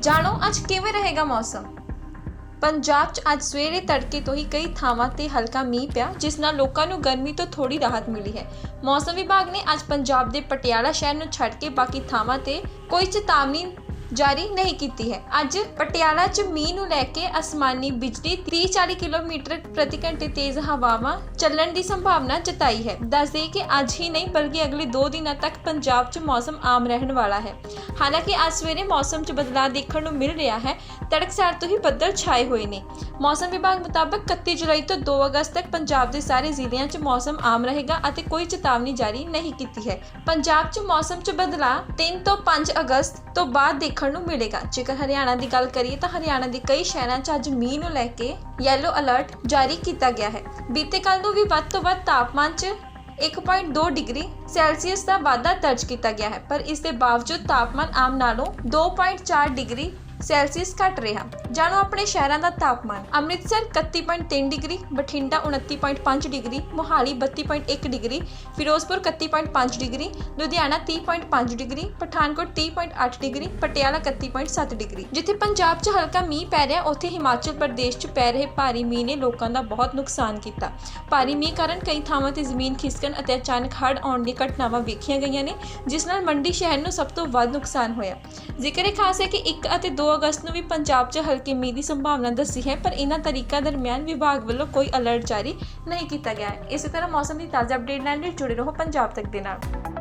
ਜਾਣੋ ਅੱਜ ਕਿਵੇਂ ਰਹੇਗਾ ਮੌਸਮ। ਪੰਜਾਬ 'ਚ ਅੱਜ ਸਵੇਰੇ ਤੜਕੇ ਤੋਂ ਹੀ ਕਈ ਥਾਵਾਂ ਤੇ ਹਲਕਾ ਮੀਂਹ ਪਿਆ, ਜਿਸ ਨਾਲ ਲੋਕਾਂ ਨੂੰ ਗਰਮੀ ਤੋਂ ਥੋੜੀ ਰਾਹਤ ਮਿਲੀ ਹੈ। ਮੌਸਮ ਵਿਭਾਗ ਨੇ ਅੱਜ ਪੰਜਾਬ ਦੇ ਪਟਿਆਲਾ ਸ਼ਹਿਰ ਨੂੰ ਛੱਡ ਕੇ ਬਾਕੀ ਥਾਵਾਂ ਤੇ ਕੋਈ ਚੇਤਾਵਨੀ ਜਾਰੀ ਨਹੀਂ ਕੀਤੀ ਹੈ। ਅੱਜ ਪਟਿਆਲਾ 'ਚ ਮੀਂਹ ਨੂੰ ਲੈ ਕੇ ਅਸਮਾਨੀ ਬਿਜਲੀ 30-40 ਕਿਲੋਮੀਟਰ ਪ੍ਰਤੀ ਘੰਟੇ ਤੇਜ਼ ਹਵਾਵਾਂ ਚੱਲਣ ਦੀ ਸੰਭਾਵਨਾ ਜਤਾਈ ਹੈ। ਦੱਸਦੇ ਕਿ ਅੱਜ ਹੀ ਨਹੀਂ, ਬਲਕਿ ਅਗਲੇ 2 ਦਿਨਾਂ ਤੱਕ ਪੰਜਾਬ 'ਚ ਮੌਸਮ ਆਮ ਰਹਿਣ ਵਾਲਾ ਹੈ। ਹਾਲਾਂਕਿ ਅੱਜ ਸਵੇਰੇ ਮੌਸਮ 'ਚ ਬਦਲਾਅ ਦੇਖਣ ਨੂੰ ਮਿਲ ਰਿਹਾ ਹੈ। ਤੜਕਸਾਰ ਤੋਂ ਹੀ ਬੱਦਲ ਛਾਏ ਹੋਏ ਨੇ। ਮੌਸਮ ਵਿਭਾਗ ਮੁਤਾਬਕ 31 ਜੁਲਾਈ ਤੋਂ 2 ਅਗਸਤ ਤੱਕ ਪੰਜਾਬ ਦੇ ਸਾਰੇ ਜ਼ਿਲ੍ਹਿਆਂ 'ਚ ਮੌਸਮ ਆਮ ਰਹੇਗਾ ਅਤੇ ਕੋਈ ਚੇਤਾਵਨੀ ਜਾਰੀ ਨਹੀਂ ਕੀਤੀ ਹੈ। ਪੰਜਾਬ 'ਚ ਮੌਸਮ 'ਚ ਬਦਲਾਅ 3 ਤੋਂ 5 ਅਗਸਤ ਤੋਂ ਬਾਅਦ ਦੇਖਣ ਨੂੰ ਮਿਲੇਗਾ। ਜੇਕਰ ਹਰਿਆਣਾ ਦੀ ਗੱਲ ਕਰੀਏ ਤਾਂ ਹਰਿਆਣਾ ਦੇ ਕਈ ਸ਼ਹਿਰਾਂ 'ਚ ਅੱਜ ਮੀਂਹ ਨੂੰ ਲੈ ਕੇ ਯੈਲੋ ਅਲਰਟ ਜਾਰੀ ਕੀਤਾ ਗਿਆ ਹੈ। ਬੀਤੇ ਕੱਲ ਨੂੰ ਵੀ ਵੱਧ ਤੋਂ ਵੱਧ ਤਾਪਮਾਨ 'ਚ 1.2 ਡਿਗਰੀ ਸੈਲਸੀਅਸ ਦਾ ਵਾਧਾ ਦਰਜ ਕੀਤਾ ਗਿਆ ਹੈ। ਪਰ ਇਸ ਦੇ ਬਾਵਜੂਦ ਤਾਪਮਾਨ ਆਮ ਨਾਲੋਂ 2.4 ਡਿਗਰੀ ਸੈਲਸੀਅਸ ਘਟ ਰਿਹਾ। ਜਾਣੋ ਆਪਣੇ ਸ਼ਹਿਰਾਂ ਦਾ ਤਾਪਮਾਨ। Amritsar 31.3 degree, Bathinda 29.5 degree, Mohali 32.1 degree, Firozpur 31.5 degree, Ludhiana 30.5 degree, Pathankot 30.8 degree, Patiala 31.7 degree. ਜਿੱਥੇ ਪੰਜਾਬ 'ਚ ਹਲਕਾ ਮੀਂਹ ਪੈ ਰਿਹਾ, ਉੱਥੇ ਹਿਮਾਚਲ ਪ੍ਰਦੇਸ਼ 'ਚ ਪੈ ਰਹੇ ਭਾਰੀ ਮੀਂਹ ਨੇ ਲੋਕਾਂ ਦਾ ਬਹੁਤ ਨੁਕਸਾਨ ਕੀਤਾ। ਭਾਰੀ ਮੀਂਹ ਕਾਰਨ ਕਈ ਥਾਵਾਂ ਤੇ ਜ਼ਮੀਨ ਖਿਸਕਣ ਅਤੇ ਅਚਾਨਕ ਹੜ੍ਹ ਆਉਣ ਦੀ ਘਟਨਾਵਾਂ ਵੇਖੀਆਂ ਗਈਆਂ ਨੇ, ਜਿਸ ਨਾਲ ਮੰਡੀ ਸ਼ਹਿਰ ਨੂੰ ਸਭ ਤੋਂ ਵੱਧ ਨੁਕਸਾਨ ਹੋਇਆ। ਜ਼ਿਕਰ ਇਹ ਖਾਸ ਹੈ ਕਿ 1 ਅਤੇ 2 ਅਗਸਤ ਨੂੰ ਵੀ ਪੰਜਾਬ 'ਚ ਹਲਕੇ ਮੀਂਹ ਦੀ ਸੰਭਾਵਨਾ ਦੱਸੀ ਹੈ, ਪਰ ਇਹਨਾਂ ਤਰੀਕਾਂ ਦਰਮਿਆਨ ਵਿਭਾਗ ਵੱਲੋਂ ਕੋਈ ਅਲਰਟ ਜਾਰੀ ਨਹੀਂ ਕੀਤਾ ਗਿਆ ਹੈ। ਇਸੇ ਤਰ੍ਹਾਂ ਮੌਸਮ ਦੀ ਤਾਜ਼ਾ ਅਪਡੇਟ ਲੈਣ ਲਈ ਜੁੜੇ ਰਹੋ ਪੰਜਾਬ ਤੱਕ ਦੇ ਨਾਲ।